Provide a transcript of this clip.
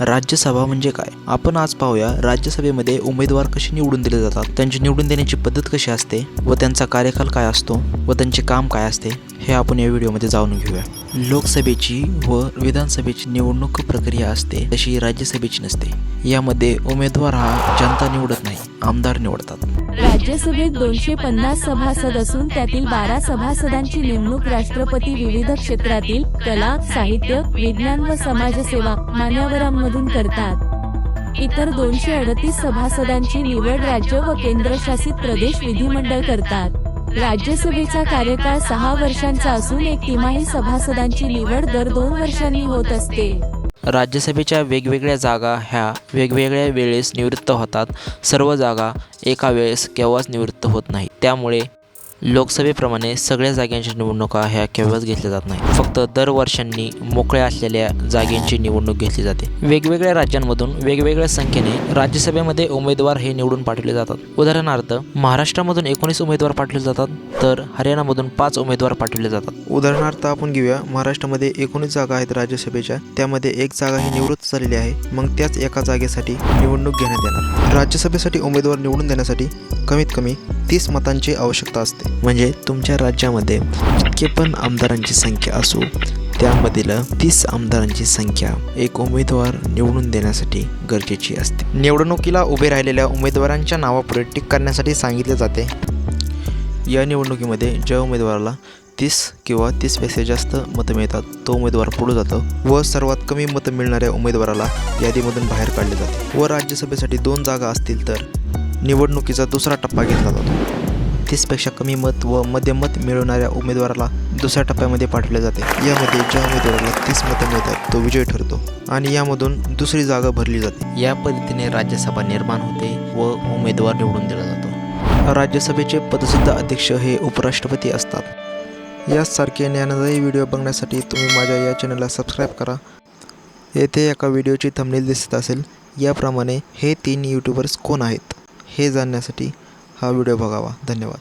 राज्यसभा म्हणजे काय? आपण आज पाहूया राज्यसभेमध्ये उमेदवार कसे निवडून दिले जातात? त्यांची निवडून देण्याची पद्धत कशी असते? व त्यांचा कार्यकाल काय असतो? व त्यांचे काम काय असते? हे आपण या व्हिडिओमध्ये जाणून घेऊया. लोकसभेची व विधानसभेची निवडणूक प्रक्रिया असते तशी राज्यसभेची नसते. यामध्ये उमेदवार हा जनता निवडत नाही आमदार निवडतात. राज्यसभेत दोनशे पन्नास सभासद असून त्यातील बारा सभासदांची नेमणूक राष्ट्रपती विविध क्षेत्रातील कला साहित्य विज्ञान व समाजसेवा मान्यवरांमधून करतात. इतर दोनशे अडतीस सभासदांची निवड राज्य व केंद्रशासित प्रदेश विधिमंडळ करतात. राज्यसभेचा कार्यकाळ सहा वर्षांचा असून एक तिमाही सभासदांची निवड दर दोन वर्षांनी होत असते. राज्यसभेच्या वेगवेगळ्या जागा ह्या वेगवेगळ्या वेळेस निवृत्त होतात. सर्व जागा एका वेळेस केव्हाच निवृत्त होत नाही त्यामुळे लोकसभेप्रमाणे सगळ्या जागांच्या निवडणुका ह्या केव्हाच घेतल्या जात नाही फक्त दर वर्षांनी मोकळ्या असलेल्या जागेंची निवडणूक घेतली जाते. वेगवेगळ्या राज्यांमधून वेगवेगळ्या संख्येने राज्यसभेमध्ये उमेदवार हे निवडून पाठवले जातात. उदाहरणार्थ महाराष्ट्रामधून एकोणीस उमेदवार पाठवले जातात तर हरियाणामधून पाच उमेदवार पाठवले जातात. उदाहरणार्थ आपण घेऊया. महाराष्ट्रामध्ये एकोणीस जागा आहेत राज्यसभेच्या. त्यामध्ये एक जागा ही निवृत्त झालेली आहे. मग त्याच एका जागेसाठी निवडणूक घेण्यात येणार. राज्यसभेसाठी उमेदवार निवडून देण्यासाठी कमीत कमी तीस मतांची आवश्यकता असते. म्हणजे तुमच्या राज्यामध्ये जितके पण आमदारांची संख्या असो त्यामधील तीस आमदारांची संख्या एक उमेदवार निवडून देण्यासाठी गरजेची असते. निवडणुकीला उभे राहिलेल्या उमेदवारांच्या नावापुढे टिक करण्यासाठी सांगितले जाते. या निवडणुकीमध्ये ज्या उमेदवाराला तीस किंवा तीसपेक्षा जास्त मतं मिळतात तो उमेदवार पुढे जातो व सर्वात कमी मतं मिळणाऱ्या उमेदवाराला यादीमधून बाहेर काढले जाते. व राज्यसभेसाठी दोन जागा असतील तर निवडणुकीचा दुसरा टप्पा घेतला जातो. तीसपेक्षा कमी मत व मध्यम मत मिळवणाऱ्या उमेदवाराला दुसऱ्या टप्प्यामध्ये पाठवले जाते. यामध्ये ज्या उमेदवाराला तीस मतं मिळतात तो विजय ठरतो आणि यामधून दुसरी जागा भरली जाते. या पद्धतीने राज्यसभा निर्माण होते व उमेदवार निवडून दिला जातो. राज्यसभेचे पदसिद्ध अध्यक्ष हे उपराष्ट्रपती असतात. यासारखे ज्ञानदायी व्हिडिओ बघण्यासाठी तुम्ही माझ्या या चॅनलला सबस्क्राईब करा. येथे एका व्हिडिओची थंबनेल दिसत असेल याप्रमाणे हे तीन यूट्यूबर्स कोण आहेत? हे जाणण्यासाठी हा व्हिडिओ बघावा. धन्यवाद.